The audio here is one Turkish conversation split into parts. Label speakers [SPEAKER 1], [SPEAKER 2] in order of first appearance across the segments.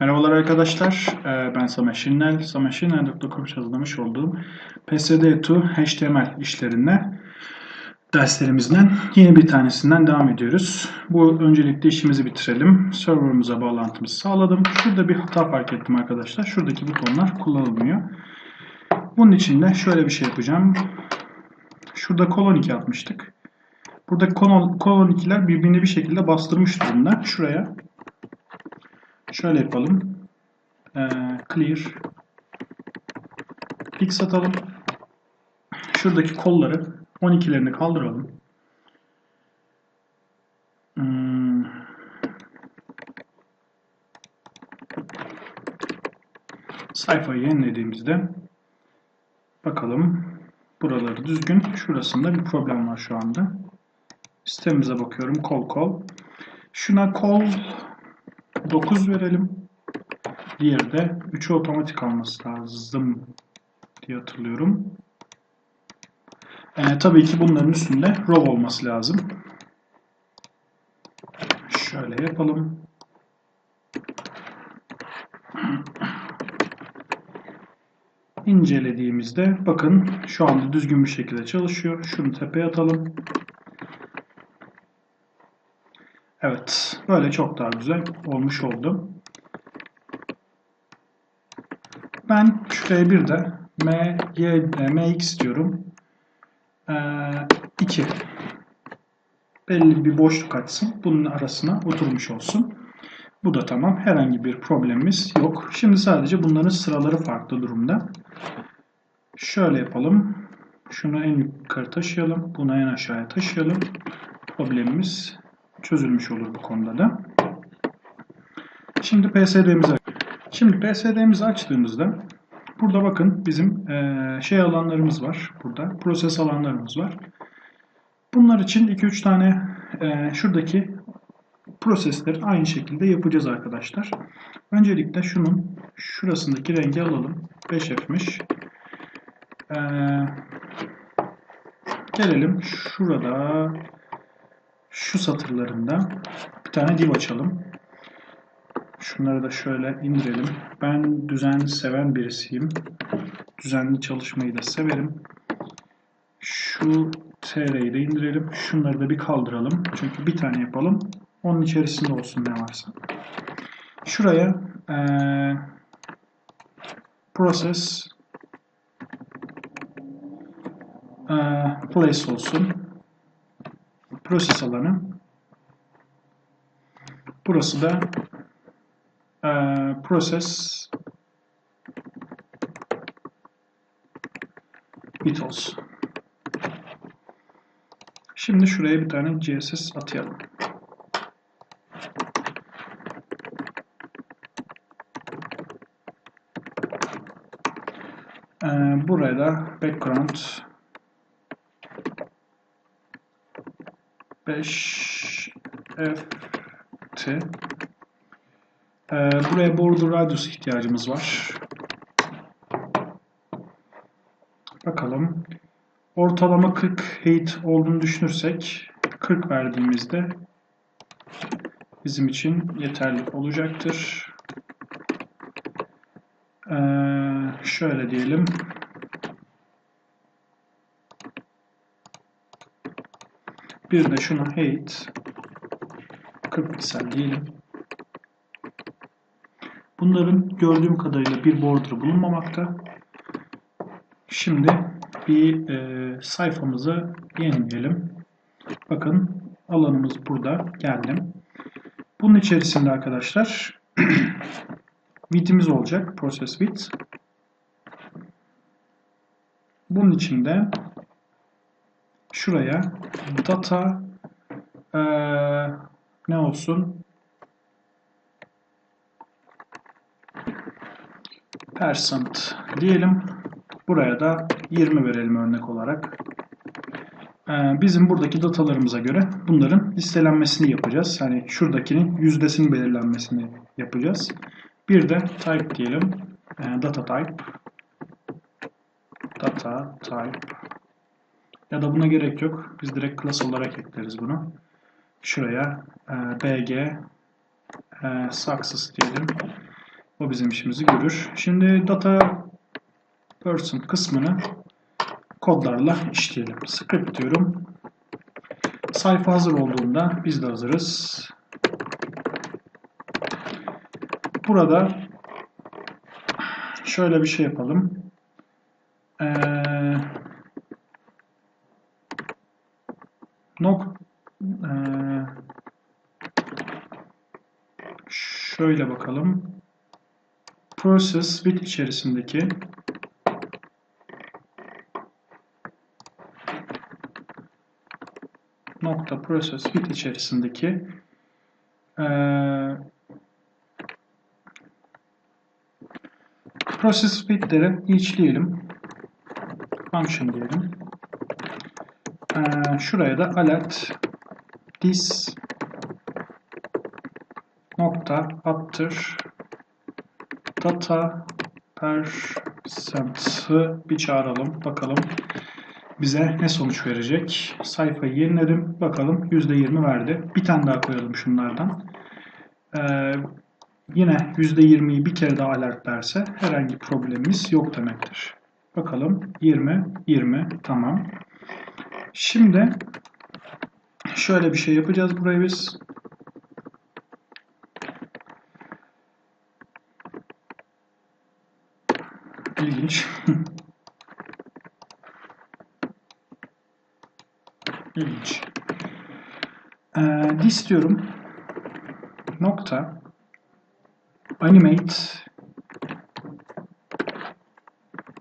[SPEAKER 1] Merhabalar arkadaşlar, Ee, ben Samet Şirinel. Samet Şirinel.com hazırlamış olduğum PSD2 HTML işlerinde derslerimizden yeni bir tanesinden devam ediyoruz. Bu öncelikle işimizi bitirelim. Server'ımıza bağlantımızı sağladım. Şurada bir hata fark ettim arkadaşlar. Şuradaki butonlar kullanılmıyor. Bunun için de şöyle bir şey yapacağım. Şurada kolon 2 atmıştık. Burada kolon, kolon 2'ler birbirini bir şekilde bastırmış durumda. Şuraya Şöyle yapalım. Ee, clear. Fix atalım. Şuradaki kolları 12'lerini kaldıralım. Hmm. Sayfayı yenilediğimizde bakalım buraları düzgün. Şurasında bir problem var şu anda. Sistemimize bakıyorum. Kol kol. Şuna kol 9 verelim. Diğeri de 3'ü otomatik alması lazım diye hatırlıyorum. Ee, tabii ki bunların üstünde row olması lazım. Şöyle yapalım. İncelediğimizde bakın şu anda düzgün bir şekilde çalışıyor. Şunu tepeye atalım. Evet, böyle çok daha güzel olmuş oldu. Ben şuraya bir de m, y, mx diyorum. Ee, 2. Belli bir boşluk açsın. Bunun arasına oturmuş olsun. Bu da tamam. Herhangi bir problemimiz yok. Şimdi sadece bunların sıraları farklı durumda. Şöyle yapalım. Şunu en yukarı taşıyalım. Bunu en aşağıya taşıyalım. Problemimiz çözülmüş olur bu konuda da. Şimdi PSD'mizi Şimdi PSD'mizi açtığımızda burada bakın bizim e, şey alanlarımız var. Burada proses alanlarımız var. Bunlar için 2-3 tane e, şuradaki prosesleri aynı şekilde yapacağız arkadaşlar. Öncelikle şunun şurasındaki rengi alalım. 5F'miş. E, gelelim şurada şu satırlarında bir tane div açalım. Şunları da şöyle indirelim. Ben düzen seven birisiyim. Düzenli çalışmayı da severim. Şu TR'yi de indirelim. Şunları da bir kaldıralım. Çünkü bir tane yapalım. Onun içerisinde olsun ne varsa. Şuraya ee, process ee, place olsun. Proses alanı. Burası da e, process bit olsun. Şimdi şuraya bir tane CSS atayalım. Ee, buraya da background 5 ft ee, buraya border radius ihtiyacımız var. Bakalım. Ortalama 40 height olduğunu düşünürsek 40 verdiğimizde bizim için yeterli olacaktır. Ee, şöyle diyelim. Bir de şuna height 40 piksel diyelim. Bunların gördüğüm kadarıyla bir border bulunmamakta. Şimdi bir e, sayfamızı yenileyelim. Bakın alanımız burada. Geldim. Bunun içerisinde arkadaşlar width'imiz olacak. Process width. Bunun içinde şuraya data e, ne olsun percent diyelim. Buraya da 20 verelim örnek olarak. Ee, bizim buradaki datalarımıza göre bunların listelenmesini yapacağız. Hani şuradakinin yüzdesinin belirlenmesini yapacağız. Bir de type diyelim. Ee, data type. Data type. Ya da buna gerek yok. Biz direkt class olarak ekleriz bunu. Şuraya e, bg e, success diyelim. O bizim işimizi görür. Şimdi data person kısmını kodlarla işleyelim. Script diyorum. Sayfa hazır olduğunda biz de hazırız. Burada şöyle bir şey yapalım. Ee, nok ee, şöyle bakalım. Process with içerisindeki nokta process with içerisindeki ee, process bit'leri içleyelim. Function diyelim. Ee, şuraya da alert this nokta after data percent'ı bir çağıralım. Bakalım bize ne sonuç verecek. Sayfayı yeniledim. Bakalım %20 verdi. Bir tane daha koyalım şunlardan. Ee, yine %20'yi bir kere daha alertlerse herhangi problemimiz yok demektir. Bakalım 20, 20 tamam. Şimdi şöyle bir şey yapacağız burayı biz. İlginç. İlginç. Ee, this diyorum. Nokta. Animate.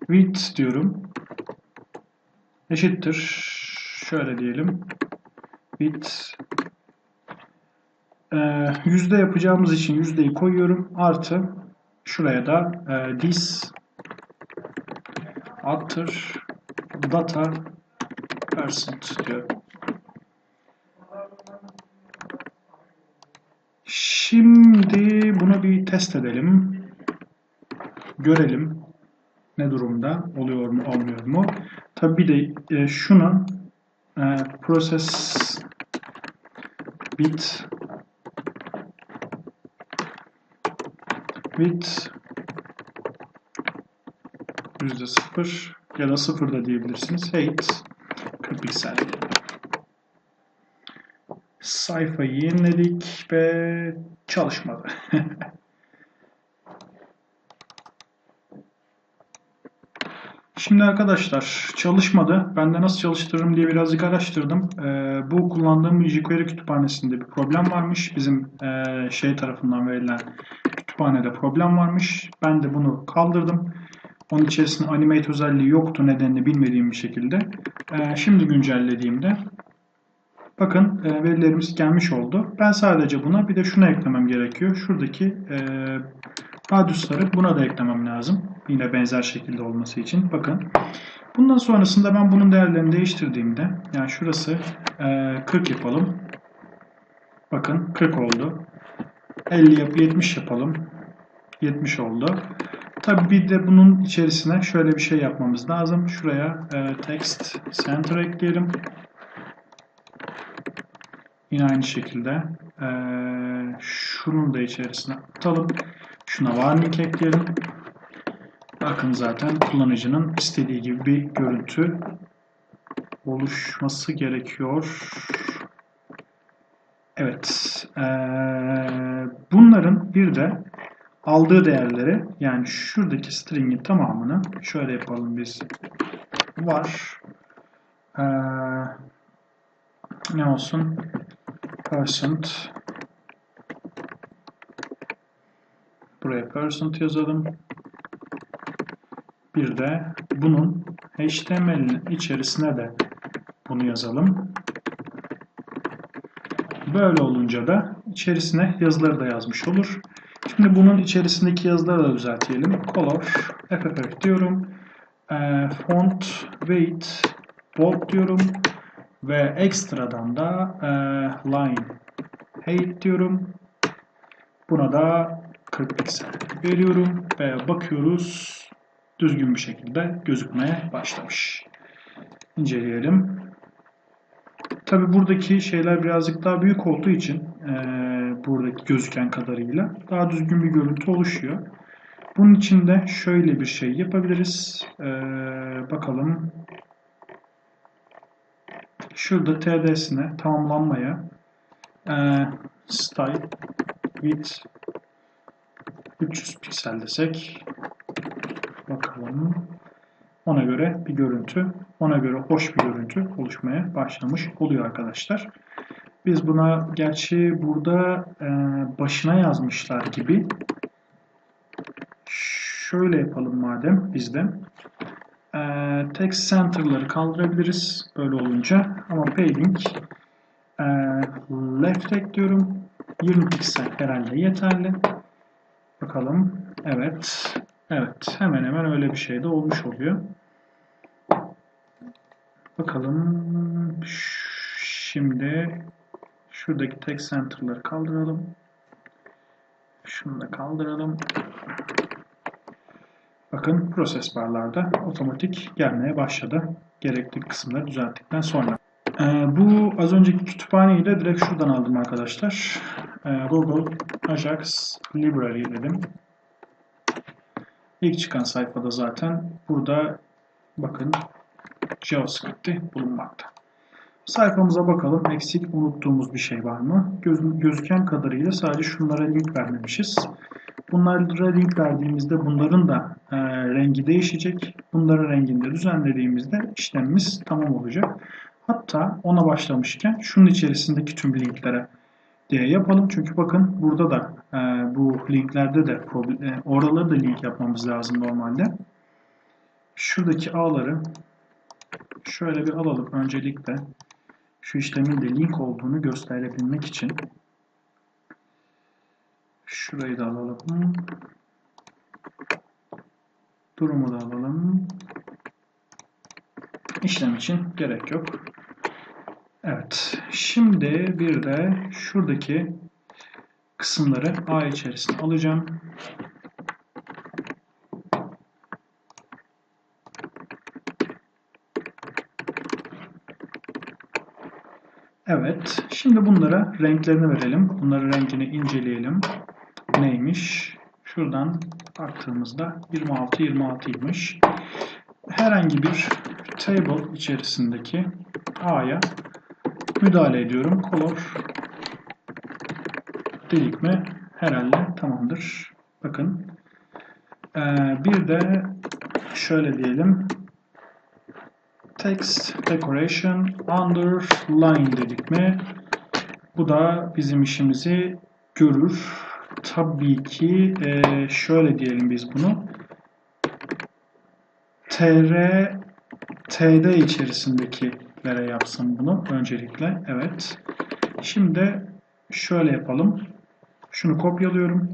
[SPEAKER 1] Width diyorum. Eşittir. Şöyle diyelim. Width. Ee, yüzde yapacağımız için yüzdeyi koyuyorum. Artı. Şuraya da e, this after data percent diyorum. Şimdi bunu bir test edelim. Görelim ne durumda oluyor mu olmuyor mu. Tabi bir de e, şunu e, process bit with yüzde sıfır ya da sıfır da diyebilirsiniz. Height 40 piksel. Sayfayı yeniledik ve çalışmadı. Şimdi arkadaşlar çalışmadı. Ben de nasıl çalıştırırım diye birazcık araştırdım. Ee, bu kullandığım jQuery kütüphanesinde bir problem varmış. Bizim e, şey tarafından verilen kütüphanede problem varmış. Ben de bunu kaldırdım. Onun içerisinde animate özelliği yoktu nedenini bilmediğim bir şekilde. Ee, şimdi güncellediğimde bakın e, verilerimiz gelmiş oldu. Ben sadece buna bir de şunu eklemem gerekiyor. Şuradaki e, radiusları buna da eklemem lazım. Yine benzer şekilde olması için. Bakın. Bundan sonrasında ben bunun değerlerini değiştirdiğimde yani şurası e, 40 yapalım. Bakın 40 oldu. 50 yap 70 yapalım. 70 oldu. Tabii bir de bunun içerisine şöyle bir şey yapmamız lazım. Şuraya e, text center ekleyelim. Yine aynı şekilde e, şunun da içerisine atalım. Şuna warning ekleyelim. Bakın zaten kullanıcının istediği gibi bir görüntü oluşması gerekiyor. Evet. E, bunların bir de aldığı değerleri yani şuradaki string'in tamamını şöyle yapalım biz var ee, ne olsun percent buraya percent yazalım bir de bunun HTML'in içerisine de bunu yazalım böyle olunca da içerisine yazıları da yazmış olur Şimdi bunun içerisindeki yazıları da düzeltelim. Color, FFF diyorum. E, font, weight, bold diyorum. Ve ekstradan da e, line, height diyorum. Buna da 40 piksel veriyorum. Ve bakıyoruz düzgün bir şekilde gözükmeye başlamış. İnceleyelim. Tabi buradaki şeyler birazcık daha büyük olduğu için e, buradaki gözüken kadarıyla daha düzgün bir görüntü oluşuyor. Bunun için de şöyle bir şey yapabiliriz. Ee, bakalım. Şurada TD'sine tamamlanmaya e, style width 300 piksel desek bakalım ona göre bir görüntü ona göre hoş bir görüntü oluşmaya başlamış oluyor arkadaşlar. Biz buna gerçi burada e, başına yazmışlar gibi şöyle yapalım madem bizde. E, text center'ları kaldırabiliriz böyle olunca ama padding e, left ekliyorum. 20 piksel herhalde yeterli. Bakalım. Evet. Evet. Hemen hemen öyle bir şey de olmuş oluyor. Bakalım. Şimdi şuradaki text center'ları kaldıralım. Şunu da kaldıralım. Bakın proses barlarda otomatik gelmeye başladı. Gerekli kısımları düzelttikten sonra. Ee, bu az önceki kütüphaneyi de direkt şuradan aldım arkadaşlar. Ee, Google Ajax Library dedim. İlk çıkan sayfada zaten burada bakın JavaScript'i bulunmakta. Sayfamıza bakalım eksik unuttuğumuz bir şey var mı? Göz, gözüken kadarıyla sadece şunlara link vermemişiz. Bunlara link verdiğimizde bunların da e, rengi değişecek. Bunların rengini de düzenlediğimizde işlemimiz tamam olacak. Hatta ona başlamışken şunun içerisindeki tüm linklere diye yapalım. Çünkü bakın burada da e, bu linklerde de e, oraları da link yapmamız lazım normalde. Şuradaki ağları şöyle bir alalım öncelikle. Şu işlemin de link olduğunu gösterebilmek için. Şurayı da alalım. Durumu da alalım. İşlem için gerek yok. Evet. Şimdi bir de şuradaki kısımları A içerisine alacağım. Evet. Şimdi bunlara renklerini verelim. Bunların rengini inceleyelim. Neymiş? Şuradan baktığımızda 26 26'ymış. Herhangi bir table içerisindeki A'ya müdahale ediyorum. Color dedik mi herhalde tamamdır. Bakın. Ee, bir de şöyle diyelim. Text decoration underline dedik mi? Bu da bizim işimizi görür. Tabii ki e, şöyle diyelim biz bunu. tr td içerisindekilere yapsın bunu öncelikle. Evet. Şimdi şöyle yapalım. Şunu kopyalıyorum.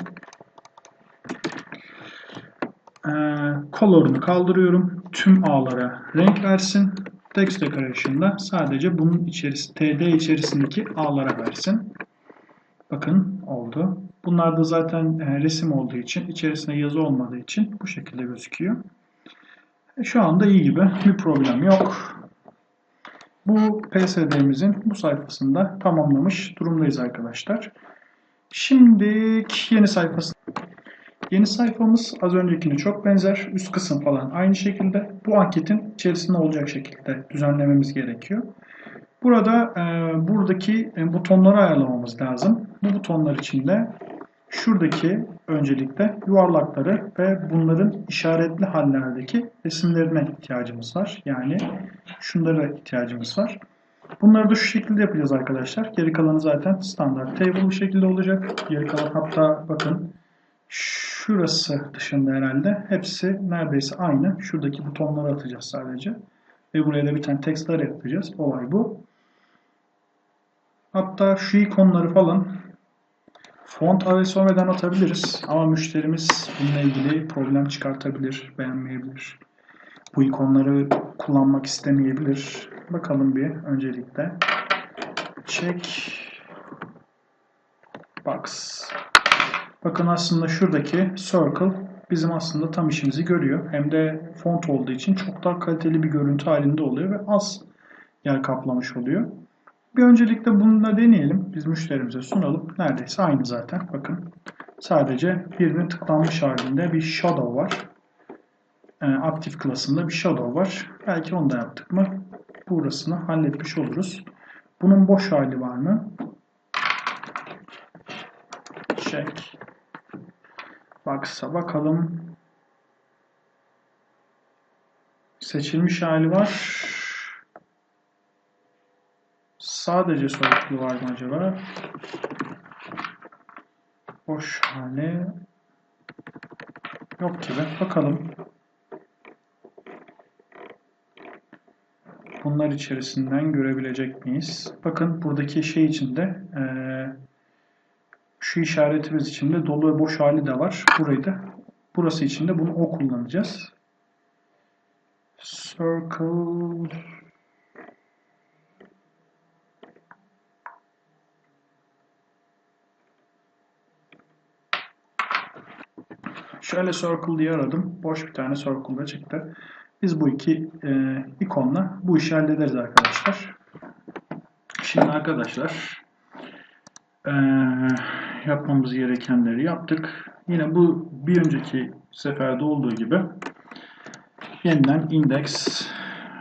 [SPEAKER 1] Ee, kaldırıyorum. Tüm ağlara renk versin. Text Decoration'da sadece bunun içerisi, TD içerisindeki ağlara versin. Bakın oldu. Bunlar da zaten e, resim olduğu için, içerisinde yazı olmadığı için bu şekilde gözüküyor. E, şu anda iyi gibi. Bir problem yok. Bu PSD'mizin bu sayfasında tamamlamış durumdayız arkadaşlar. Şimdi yeni sayfası. Yeni sayfamız az öncekine çok benzer. Üst kısım falan aynı şekilde. Bu anketin içerisinde olacak şekilde düzenlememiz gerekiyor. Burada e, buradaki e, butonları ayarlamamız lazım. Bu butonlar içinde şuradaki öncelikle yuvarlakları ve bunların işaretli hallerdeki resimlerine ihtiyacımız var. Yani şunlara ihtiyacımız var. Bunları da şu şekilde yapacağız arkadaşlar. Geri kalanı zaten standart table bir şekilde olacak. Geri kalan hatta bakın şurası dışında herhalde hepsi neredeyse aynı. Şuradaki butonları atacağız sadece. Ve buraya da bir tane textler yapacağız. Olay bu. Hatta şu ikonları falan font AVSOM'den atabiliriz. Ama müşterimiz bununla ilgili problem çıkartabilir, beğenmeyebilir. Bu ikonları kullanmak istemeyebilir. Bakalım bir öncelikle. Check box. Bakın aslında şuradaki circle bizim aslında tam işimizi görüyor. Hem de font olduğu için çok daha kaliteli bir görüntü halinde oluyor ve az yer kaplamış oluyor. Bir öncelikle bunu da deneyelim. Biz müşterimize sunalım. Neredeyse aynı zaten. Bakın Sadece birini tıklanmış halinde bir shadow var. Ee, aktif klasında bir shadow var. Belki onu da yaptık mı burasını halletmiş oluruz. Bunun boş hali var mı? Check. Box'a bakalım. Seçilmiş hali var. Sadece soluklu var mı acaba? Boş hali yok gibi. Bakalım. Bunlar içerisinden görebilecek miyiz? Bakın buradaki şey içinde eee şu işaretimiz içinde dolu ve boş hali de var. Burayı da burası için de bunu o kullanacağız. Circle Şöyle circle diye aradım. Boş bir tane circle da çıktı. Biz bu iki e, ikonla bu işi hallederiz arkadaşlar. Şimdi arkadaşlar e, yapmamız gerekenleri yaptık. Yine bu bir önceki seferde olduğu gibi yeniden index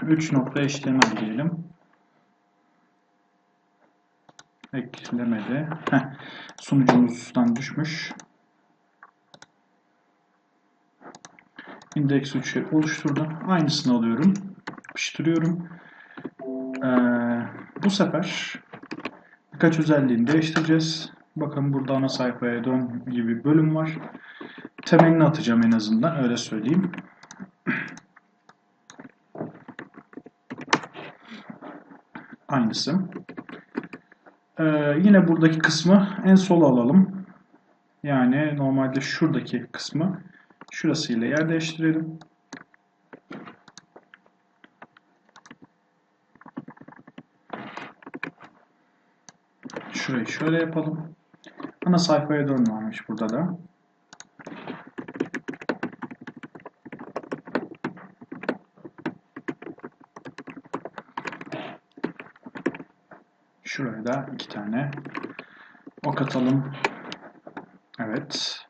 [SPEAKER 1] 3.html diyelim. Eklemedi. Heh, sunucumuzdan düşmüş. Index 3'ü oluşturdum. Aynısını alıyorum. Yapıştırıyorum. Ee, bu sefer birkaç özelliğini değiştireceğiz. Bakın burada ana sayfaya dön gibi bölüm var. Temelini atacağım en azından. Öyle söyleyeyim. Aynısı. Ee, yine buradaki kısmı en sola alalım. Yani normalde şuradaki kısmı şurasıyla yer değiştirelim. Şurayı şöyle yapalım. Ana sayfaya dön varmış burada da. Şuraya da iki tane ok atalım. Evet.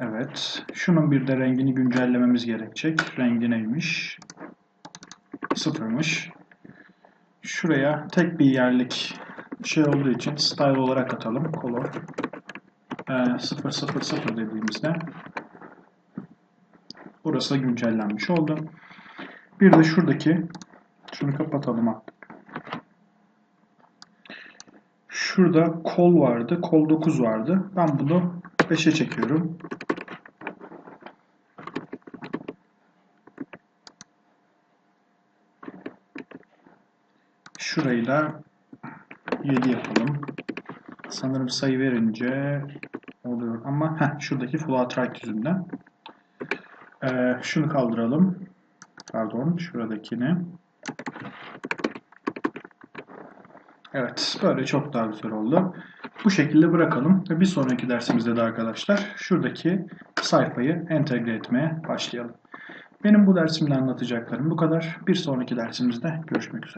[SPEAKER 1] Evet. Şunun bir de rengini güncellememiz gerekecek. Rengi neymiş? Sıfırmış. Şuraya tek bir yerlik şey olduğu için style olarak atalım. Color. Ee, 000 dediğimizde burası da güncellenmiş oldu. Bir de şuradaki şunu kapatalım artık. Şurada kol vardı. Kol 9 vardı. Ben bunu 5'e çekiyorum. Şurayı da 7 yapalım. Sanırım sayı verince oluyor ama heh, şuradaki full outright yüzünden. Ee, şunu kaldıralım. Pardon, şuradakini. Evet, böyle çok daha güzel oldu. Bu şekilde bırakalım ve bir sonraki dersimizde de arkadaşlar şuradaki sayfayı entegre etmeye başlayalım. Benim bu dersimde anlatacaklarım bu kadar. Bir sonraki dersimizde görüşmek üzere.